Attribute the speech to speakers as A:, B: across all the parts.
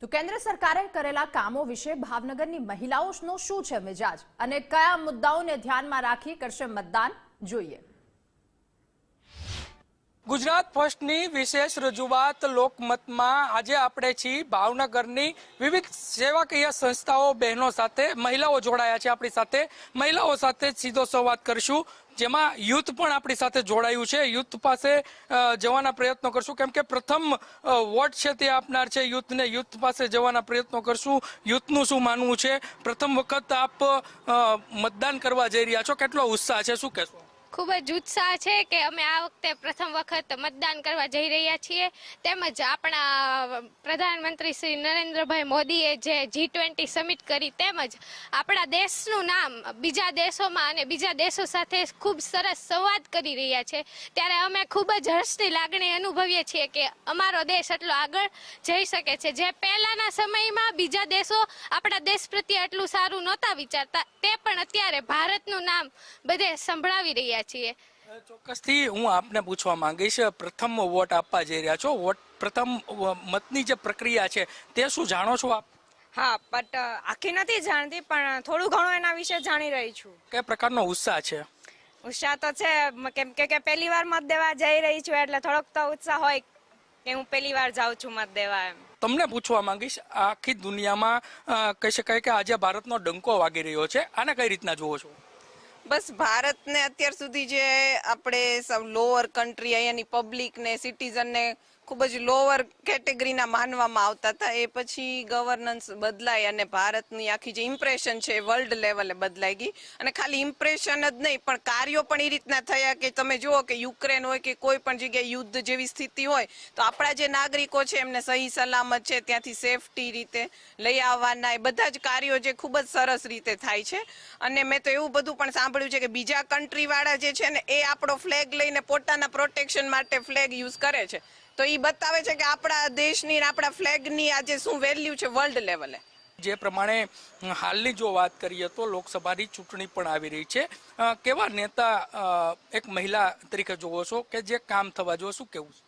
A: તો કેન્દ્ર સરકારે કરેલા કામો વિશે ભાવનગરની મહિલાઓનો શું છે મિજાજ? અને કયા મુદ્દાઓને ધ્યાનમાં રાખી કરશે મતદાન? જોઈએ.
B: ગુજરાત ફર્સ્ટની વિશેષ રજૂઆત લોકમતમાં આજે આપણે છીએ ભાવનગરની વિવિધ સેવાકીય સંસ્થાઓ બહેનો સાથે. મહિલાઓ જોડાયા છે આપણી સાથે. મહિલાઓ સાથે સીધો સંવાદ કરીશું. જેમાં યુથ પણ આપણી સાથે જોડાયું છે. યુથ પાસે જવાના પ્રયત્નો કરશું. કેમ કે પ્રથમ વોટ છે તે આપનાર છે યુથને. યુથ પાસે જવાના પ્રયત્નો કરશું. યુથનું શું માનવું છે? પ્રથમ વખત આપ મતદાન કરવા જઈ રહ્યા છો. કેટલો ઉત્સાહ છે? શું કહેશો?
C: ખૂબ જ ઉત્સાહ છે કે અમે આ વખતે પ્રથમ વખત મતદાન કરવા જઈ રહ્યા છીએ. તેમજ આપણા પ્રધાનમંત્રી શ્રી નરેન્દ્રભાઈ મોદીએ જે જી ટ્વેન્ટી સમિટ કરી, તેમજ આપણા દેશનું નામ બીજા દેશોમાં અને બીજા દેશો સાથે ખૂબ સરસ સંવાદ કરી રહ્યા છે. ત્યારે અમે ખૂબ જ હર્ષની લાગણી અનુભવીએ છીએ કે અમારો દેશ એટલો આગળ જઈ શકે છે. જે પહેલાંના સમયમાં બીજા દેશો આપણા દેશ પ્રત્યે એટલું સારું નહોતા વિચારતા, તે પણ અત્યારે ભારતનું નામ બધે સંભળાવી રહ્યા છીએ.
B: ચોક્કસથી હું આપને પૂછવા માંગીશ પ્રથમ વોટ આપવા જઈ રહ્યા છો. વોટ પ્રથમ મતની જે પ્રક્રિયા છે તે શું જાણો છો આપ?
D: હા બટ આખી નથી જાણતી પણ થોડું ઘણું એના વિશે જાણી રહી છું.
B: કયા પ્રકારનો ઉત્સાહ છે?
D: ઉત્સાહ તો છે કેમ કે કે પહેલી વાર મત દેવા જઈ રહી છું એટલે થોડોક તો ઉત્સાહ હોય કે હું પહેલી વાર જાઉં છું મત દેવા એમ.
B: તમને પૂછવા માંગીશ આખી દુનિયામાં કહી શકાય કે આજે ભારતનો ડંકો વાગી રહ્યો છે. આને કઈ રીતના જુઓ છો?
E: બસ ભારતને અત્યાર સુધી જે આપણે સૌ લોઅર કન્ટ્રી અહીંયાની પબ્લિક ને સિટીઝન ને ખૂબ જ લોઅર કેટેગરીના માનવામાં આવતા હતા. એ પછી ગવર્નન્સ બદલાય અને ભારતની આખી જે ઇમ્પ્રેશન છે એ વર્લ્ડ લેવલે બદલાઈ ગઈ. અને ખાલી ઇમ્પ્રેશન જ નહીં, પણ કાર્યો પણ એ રીતના થયા કે તમે જુઓ કે યુક્રેન હોય કે કોઈ પણ જગ્યાએ યુદ્ધ જેવી સ્થિતિ હોય, તો આપણા જે નાગરિકો છે એમને સહી સલામત છે, ત્યાંથી સેફટી રીતે લઈ આવવાના, એ બધા જ કાર્યો જે ખૂબ જ સરસ રીતે થાય છે. અને મેં તો એવું બધું પણ સાંભળ્યું છે કે બીજા કન્ટ્રીવાળા જે છે ને, એ આપણો ફ્લેગ લઈને પોતાના પ્રોટેક્શન માટે ફ્લેગ યુઝ કરે છે. તો એ બતાવે છે કે આપણા દેશની આપણા ફ્લેગની આજે શું વેલ્યુ છે વર્લ્ડ લેવલે
B: જે પ્રમાણે હાલની જો વાત કરીએ તો લોકસભાની ચૂંટણી પણ આવી રહી છે. કેવા નેતા એક મહિલા તરીકે જોવો છો કે જે કામ થવા જોવો શું કેવું છે?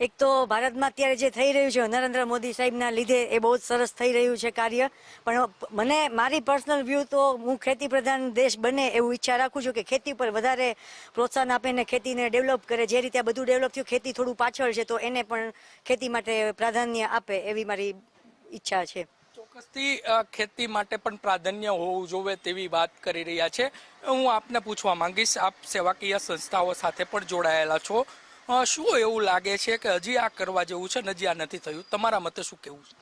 F: એક તો ભારતમાં અત્યારે જે થઈ રહ્યું છે, નરેન્દ્ર મોદી સાહેબના લીધે એ બહુ જ સરસ થઈ રહ્યું છે કાર્ય. પણ મને, મારી પર્સનલ વ્યૂ તો હું ખેતી પ્રધાન દેશ બને એવું ઈચ્છા રાખું છું કે ખેતી પર વધારે પ્રોત્સાહન આપીને ખેતીને ડેવલપ કરે. જે રીતે બધું ડેવલપ થયું, ખેતી થોડું પાછળ છે, તો એને પણ ખેતી માટે પ્રાધાન્ય આપે એવી મારી ઈચ્છા છે.
B: ચોક્કસથી ખેતી માટે પણ પ્રાધાન્ય હોવું જોઈએ તેવી વાત કરી રહ્યા છે. હું આપને પૂછવા માંગીશ, આપ સેવાકીય સંસ્થાઓ સાથે પણ જોડાયેલા છો. શું એવું લાગે છે કે હજી આ કરવા જેવું છે ને હજી આ નથી થયું? તમારા મતે શું કેવું છે?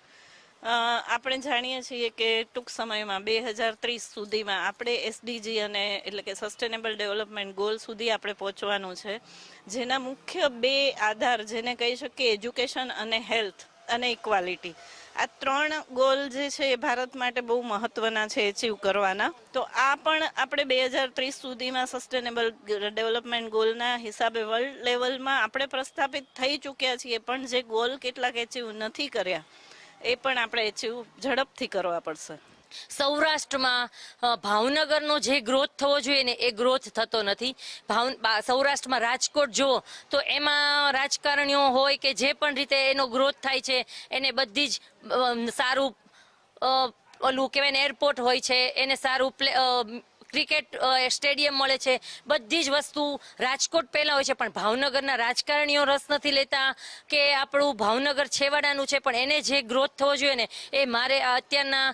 G: આપણે જાણીએ છીએ કે ટૂંક સમયમાં બે હજાર ત્રીસ સુધીમાં આપણે એસડીજી અને એટલે કે સસ્ટેનેબલ ડેવલપમેન્ટ ગોલ સુધી આપણે પહોંચવાનું છે. જેના મુખ્ય બે આધાર જેને કહી શકીએ એજ્યુકેશન અને હેલ્થ અને ઇક્વાલિટી આ ત્રણ ગોલ જે છે એ ભારત માટે બહુ મહત્વના છે એચીવ કરવાના. તો આ પણ આપણે બે હજાર ત્રીસ સુધીમાં સસ્ટેનેબલ ડેવલપમેન્ટ ગોલના હિસાબે વર્લ્ડ લેવલમાં આપણે પ્રસ્થાપિત થઈ ચૂક્યા છીએ, પણ જે ગોલ કેટલાક એચીવ નથી કર્યા, એ પણ આપણે એચીવ ઝડપથી કરવા પડશે.
H: સૌરાષ્ટ્રમાં ભાવનગરનો જે ગ્રોથ થવો જોઈએ ને એ ગ્રોથ થતો નથી. ભાવ સૌરાષ્ટ્રમાં રાજકોટ જો તો એમાં રાજકારણીઓ હોય કે જે પણ રીતે એનો ગ્રોથ થાય છે, એને બધી જ સારું ઓલું કહેવાય ને એરપોર્ટ હોય છે, એને સારું પ્લે ક્રિકેટ સ્ટેડિયમ મળે છે. બધી જ વસ્તુ રાજકોટ પહેલાં હોય છે, પણ ભાવનગરના રાજકારણીઓ રસ નથી લેતા કે આપણું ભાવનગર છેવાડાનું છે, પણ એને જે ગ્રોથ થવો જોઈએ ને, એ મારે અત્યારના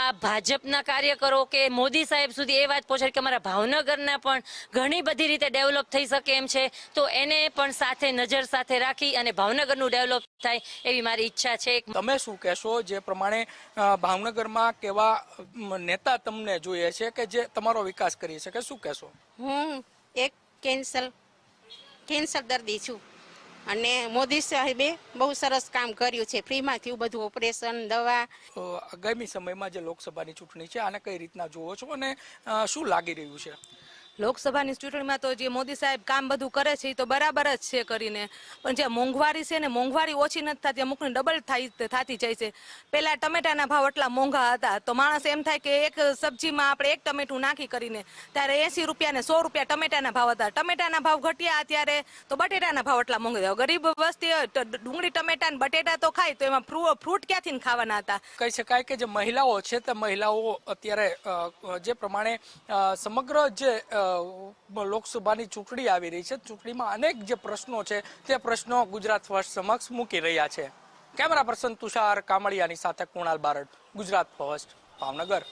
H: આ ભાજપના કાર્યકરો કે મોદી સાહેબ સુધી એ વાત પહોંચાડી કે અમારા ભાવનગરના પણ ઘણી બધી રીતે ડેવલપ થઈ શકે એમ છે. તો એને પણ સાથે નજર સાથે રાખી અને ભાવનગરનું ડેવલપ થાય એવી મારી ઈચ્છા છે.
B: તમે શું કહેશો જે પ્રમાણે ભાવનગરમાં કેવા નેતા તમને જોઈએ છે કે જે તમારો વિકાસ કરી શકે શું કહેશો?
I: હું એક કેન્સર કેન્સર દર્દી છું. અને મોદી સાહેબે બહુ સરસ કામ કર્યું છે. ફ્રીમાં થયું બધું ઓપરેશન દવા.
B: આગામી સમયમાં જે લોકસભાની ચૂંટણી છે આને કઈ રીતના જુઓ છો અને શું લાગી રહ્યું છે?
J: લોકસભાની ચૂંટણીમાં તો જે મોદી સાહેબ કામ બધું કરે છે એ તો બરાબર જ છે કરીને. પણ જે મોંઘવારી છે ને, મોંઘવારી ઓછી નથી થતી અમુકની ડબલ થાય, થતી જાય છે. પહેલાં ટમેટાના ભાવ એટલા મોંઘા હતા. તો માણસ એમ થાય કે એક સબ્જીમાં આપણે એક ટમેટું નાખી કરીને, ત્યારે એંસી રૂપિયા ને સો રૂપિયા ટમેટાના ભાવ હતા. ટમેટાના ભાવ ઘટ્યા ત્યારે તો બટેટાના ભાવ એટલા મોંઘા થયા ગરીબ વસ્તી ડુંગળી, ટમેટા ને બટેટા તો ખાય, તો એમાં ફ્રૂટ ક્યાંથી ખાવાના હતા?
B: કહી શકાય કે જે મહિલાઓ છે, તે મહિલાઓ અત્યારે જે પ્રમાણે સમગ્ર જે લોકસભાની ચૂંટણી આવી રહી છે. ચૂંટણીમાં અનેક જે પ્રશ્નો છે, તે પ્રશ્નો ગુજરાત ફર્સ્ટ સમક્ષ મૂકી રહ્યા છે. કેમેરા પર્સન તુષાર કામળિયાની સાથે કુણાલ બારડ, ગુજરાત ફર્સ્ટ, ભાવનગર.